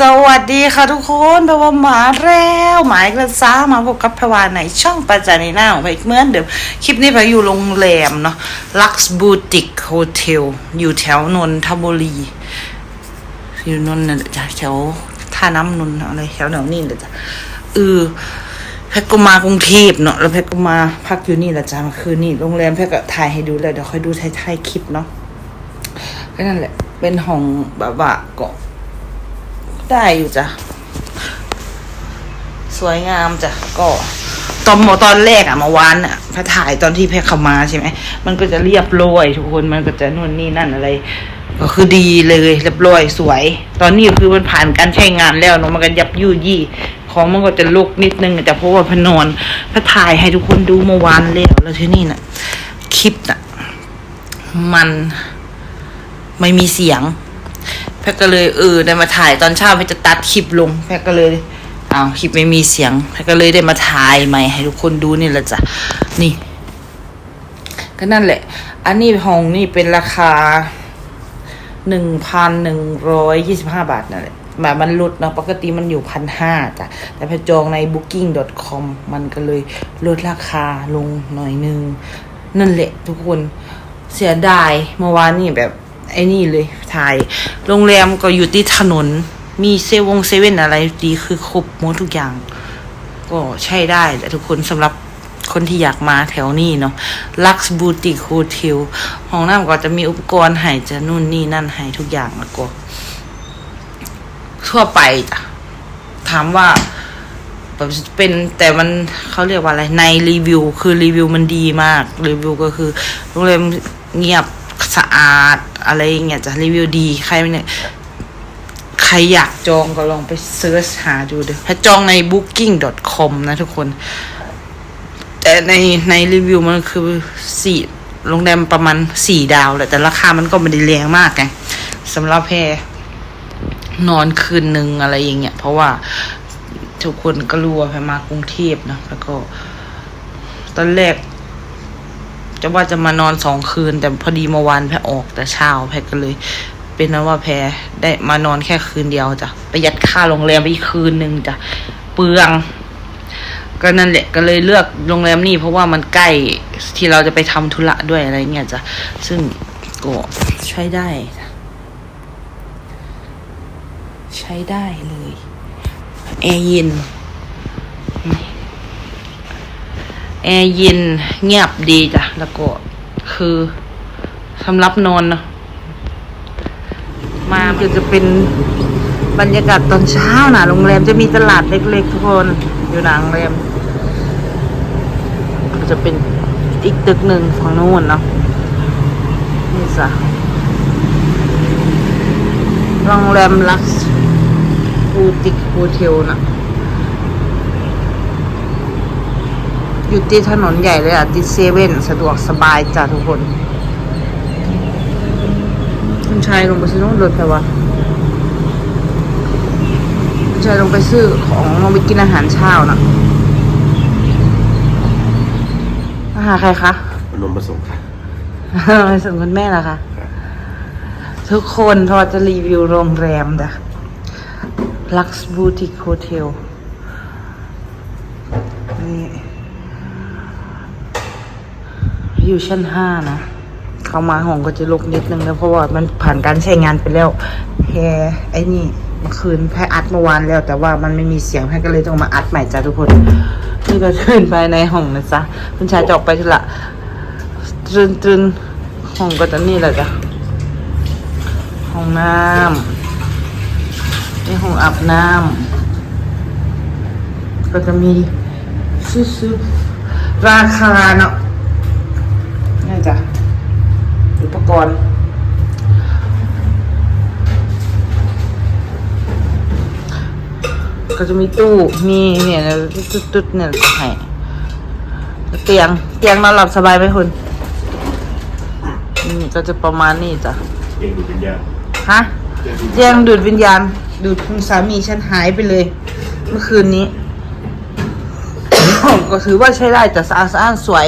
สวัสดีค่ะทุกคนแปลว่าหมาแล้วหมายกระซ้ามาพบกับพวานในช่องประจานีหน้าของไปเหมือนเดิมคลิปนี้ไปอยู่โรงแรมเนาะ Lux Boutique Hotel อยู่แถวนนทบุรี อยู่นนท์แถวท่าน้ำนนท์อะไรแถวแถวนี่เลยจ้ะเออแพทก็มากรุงเทพเนาะแล้วแพทก็มาพักอยู่นี่แหละจ้ะเมื่อคืนนี่โรงแรมแพทก็ถ่ายให้ดูเลยเดี๋ยวค่อยดูท้ายๆคลิปเนาะก็นั่นแหละเป็นห้องแบบว่าก็ ได้อยู่จ้ะ สวยงามจ้ะ ก็ตอนหมอตอนแรกอะเมาวานอะพระถ่ายตอนที่แพรเข้ามาใช่ไหม มันก็จะเรียบร้อยทุกคน มันก็จะนู่นนี่นั่นอะไร ก็คือดีเลยเรียบร้อยสวย ตอนนี้คือมันผ่านการใช้งานแล้วเนาะมันก็ยับยู่ยี่ ของมันก็จะลุกนิดนึงแต่เพราะว่าพนอนพระถ่ายให้ทุกคนดูเมื่อวานแล้วแล้วที่นี่น่ะ คลิปน่ะ มันไม่มีเสียง แพทก็เลยเออได้มาถ่ายตอนเช้าแพทจะตัดคลิปลง แพทก็เลยอ้าวคลิปไม่มีเสียงแพทก็เลยได้มาถ่ายใหม่ให้ทุกคนดูนี่แหละจ้ะนี่ ก็นั่นแหละ อันนี้ห้องนี่เป็นราคาหนึ่งพันหนึ่งร้อยยี่สิบห้าบาทนั่นแหละหมามันลดเนาะปกติมันอยู่พันห้าจ้ะ แต่พอจองใน booking.com มันก็เลยลดราคาลงหน่อยนึง นั่นแหละทุกคนเสียดายเมื่อวานนี่แบบ ไอ้นี่เลยถ่าย โรงแรมก็อยู่ที่ถนน มีเซเวงเซเว่นอะไรดีคือครบหมดทุกอย่าง ก็ใช่ได้แหละทุกคนสำหรับคนที่อยากมาแถวนี้เนาะ Lux Boutique Hotel ห้องน้ำก็จะมีอุปกรณ์ให้จะนู่นนี่นั่นให้ทุกอย่างแล้วก็ทั่วไปจ้ะถามว่าแบบเป็นแต่มันเขาเรียกว่าอะไรในรีวิว คือรีวิวมันดีมาก รีวิวก็คือโรงแรมเงียบสะอาด อะไรอย่างเงี้ยจะรีวิวดีใครเนี่ยใครอยากจองก็ลองไปเซิร์ชหาดูเด้อถ้าจองใน booking.com นะทุกคน แต่ในในรีวิวมันคือสี่โรงแรมประมาณสี่ดาวแหละแต่ราคามันก็ไม่ได้แรงมากไงสำหรับแพรนอนคืนหนึ่งอะไรอย่างเงี้ย เพราะว่าทุกคนก็รู้ว่าแพรมากรุงเทพเนะแล้วก็ ตอนแรก จะว่าจะมานอนสองคืน แต่พอดีเมื่อวานแพรออกแต่เช้าแพรก็เลย เป็นนะว่าแพรได้มานอนแค่คืนเดียวจ้ะประหยัดค่าโรงแรมไปอีกคืนหนึ่งจ้ะเปลืองก็นั่นแหละก็เลยเลือกโรงแรมนี่เพราะว่ามันใกล้ที่เราจะไปทำธุระด้วยอะไรเงี้ยจ้ะซึ่งก็ใช้ได้ ใช้ได้เลยแอร์เย็น แอร์เย็นเงียบดีจ้ะ แล้วก็คือสำหรับนอนเนาะมาคือจะเป็นบรรยากาศตอนเช้านะโรงแรมจะมีตลาดเล็กๆทุกคนอยู่หนังโรงแรมก็จะเป็นอีกตึกหนึ่งฝั่งนู้นเนาะนี่จ้ะโรงแรมลักซ์บูติกโฮเทลนะ อยู่ที่ถนนใหญ่เลยอะ ติดเซเว่นสะดวกสบายจ้ะทุกคน คุณชายลงไปซื้อน้องรถไปวะคุณชายลงไปซื้อของลงไปกินอาหารเช้านะมาหาใครคะนมผสมค่ะไปส่งคุณแม่ละคะทุกคนพอจะรีวิวโรงแรมจ้ะ Lux Boutique Hotel นี่ อยู่ชั้นห้านะเข้ามาห้องก็จะลกนิดนึงนะเพราะว่ามันผ่านการใช้งานไปแล้วแพรไอ้นี่เมื่อคืนแพรอัดเมื่อวานแล้ว แต่ว่ามันไม่มีเสียงแพรก็เลยต้องมาอัดใหม่จ้ะทุกคนนี่ก็ขึ้นไปในห้องนะจ๊ะคุณชายจะออกไปทีละตรึนตรึนห้องก็จะนี่แหละจ้ะห้องน้ำในห้องอาบน้ำก็จะมีซื้อราคาเนาะ นี่จ้ะอุปกรณ์ก็จะมีตู้มีเนี่ยตุ๊ดๆเนี่ยให้เตียงเตียงนอนหลับสบายไหมคุณอืมก็จะประมาณนี้จ้ะเก่งดูเป็นยาฮะแจ้งดูดวิญญาณ ดูดคุณสามีฉันหายไปเลย เมื่อคืนนี้ ก็ถือว่าใช้ได้แต่สะอาดสะอ้านสวย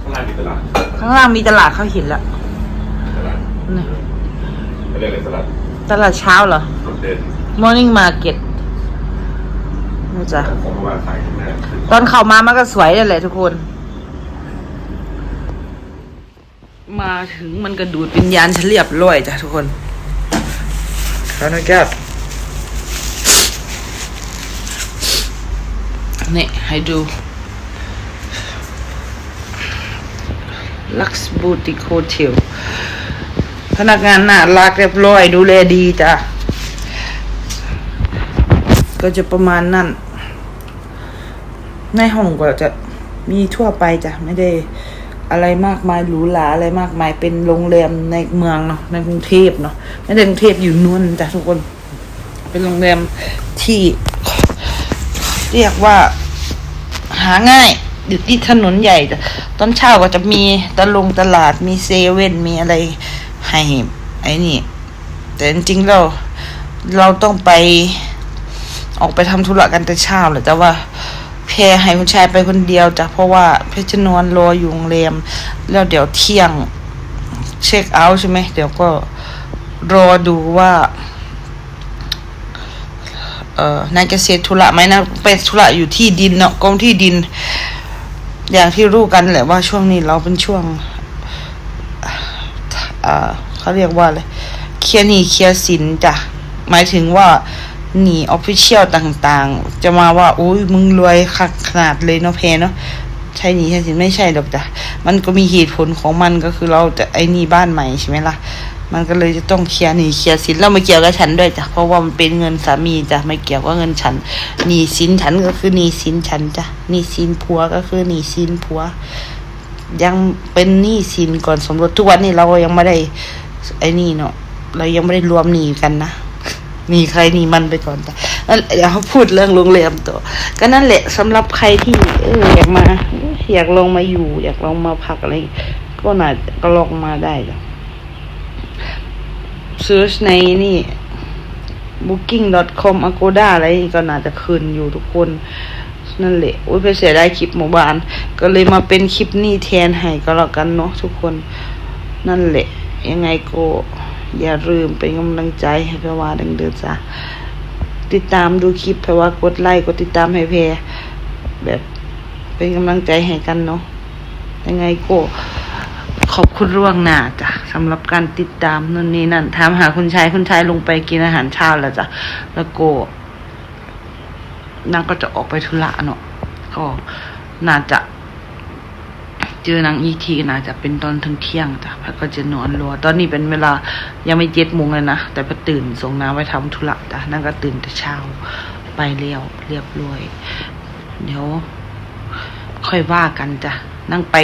ข้างล่างมีตลาด ข้างล่างมีตลาดเขาเห็นแล้วตลาดนี่เขาเรียกอะไรตลาดตลาดเช้าเหรอ รถเดิน morning market นะจ๊ะผมว่าสายข้างหน้าขึ้นตอนเข้ามามันก็สวยนั่นแหละทุกคน มาถึงมันก็ดูดวิญญาณฉันเรียบร้อยจ้ะทุกคนแล้วนะแก้วนี่ให้ดู Lux Boutique Hotel พนักงานน่ารักเรียบร้อยดูแลดีจ้ะ ก็จะประมาณนั้น ในห้องก็จะมีทั่วไปจ้ะ ไม่ได้อะไรมากมายหรูหราอะไรมากมายเป็นโรงแรมในเมืองเนาะในกรุงเทพเนาะไม่ได้กรุงเทพอยู่นู่นจ้ะทุกคน เป็นโรงแรมที่ เรียกว่า หาง่าย อยู่ที่ถนนใหญ่จ้ะตอนเช้าก็จะมีตะลงตลาดมีเซเว่นมีอะไรให้ไอ้นี่ แต่จริงๆเราเราต้องไป ออกไปทำธุระกันแต่เช้าแหละแต่ว่าแพรให้คุณชายไปคนเดียวจ้ะเพราะว่าเพชรจะนอนรออยู่โรงแรมแล้วเดี๋ยวเที่ยงเช็คเอาท์ใช่ไหมเดี๋ยวก็รอดูว่า เอ่อนายเกษตรธุระไหมนะเป็นธุระอยู่ที่ดินเนาะกรมที่ดิน อย่างที่รู้กันแหละว่าช่วงนี้เราเป็นช่วงเขาเรียกว่าอะไรเคลียร์หนี้เคลียร์สินจ้ะหมายถึงว่าหนีออฟฟิเชียลต่างๆ จะมาว่าอุ้ยมึงรวยขนาดเลยเนาะเพเนาะใช่หนีใช่สินไม่ใช่หรอกจ้ะมันก็มีเหตุผลของมันก็คือเราจะไอ้หนี่บ้านใหม่ใช่ไหมล่ะ มันก็เลยจะต้องเคลียร์หนี้เคลียร์สินแล้วไม่เกี่ยวกับฉันด้วยจ้ะเพราะว่ามันเป็นเงินสามีจ้ะไม่เกี่ยวกับเงินฉันหนี้สินฉันก็คือหนี้สินฉันจ้ะหนี้สินผัวก็คือหนี้สินผัว ยังเป็นหนี้สินก่อนสมรสทุกวันนี้เรายังไม่ได้ไอ้นี่เนาะเรายังไม่ได้รวมหนี้กันนะหนีใครหนีมันไปก่อนจ้ะนั่นเดี๋ยวเขาพูดเรื่องโรงแรมตัวก็นั่นแหละสำหรับใครที่เอออยากมา อยากลองมาอยู่ อยากลองมาพักอะไรก็น่าก็ลองมาได้จ้ะ เซิร์ชในนี่ booking.com agoda อะไรนี่ก็น่าจะขึ้นอยู่ทุกคน นั่นแหละโอ้ยไปเสียได้คลิปหมู่บ้าน ก็เลยมาเป็นคลิปนี้แทนให้ก็แล้วกันเนาะทุกคน นั่นแหละ ยังไงก็อย่าลืมเป็นกำลังใจให้เพรว่าดังเดิมจ้ะติดตามดูคลิปเพรว่ากดไลค์กดติดตามให้เพรแบบเป็นกำลังใจให้กันเนาะยังไงก็ ขอบคุณร่วงหน้าจ้ะสำหรับการติดตามนู่นนี่นั่นถามหาคุณชายคุณชายลงไปกินอาหารเช้าแล้วจ้ะแล้วก็นางก็จะออกไปธุระเนาะก็น่าจะเจอนางอีกทีน่าจะเป็นตอนถึงเที่ยงจ้ะแล้วก็จะนอนรอตอนนี้เป็นเวลายังไม่เจ็ดโมงเลยนะแต่พอตื่นส่งน้ำไปทำธุระจ้ะนั่นก็ตื่นแต่เช้าไปเรียวเรียบร้อยเดี๋ยว ค่อยว่ากันจ้ะนั่งไป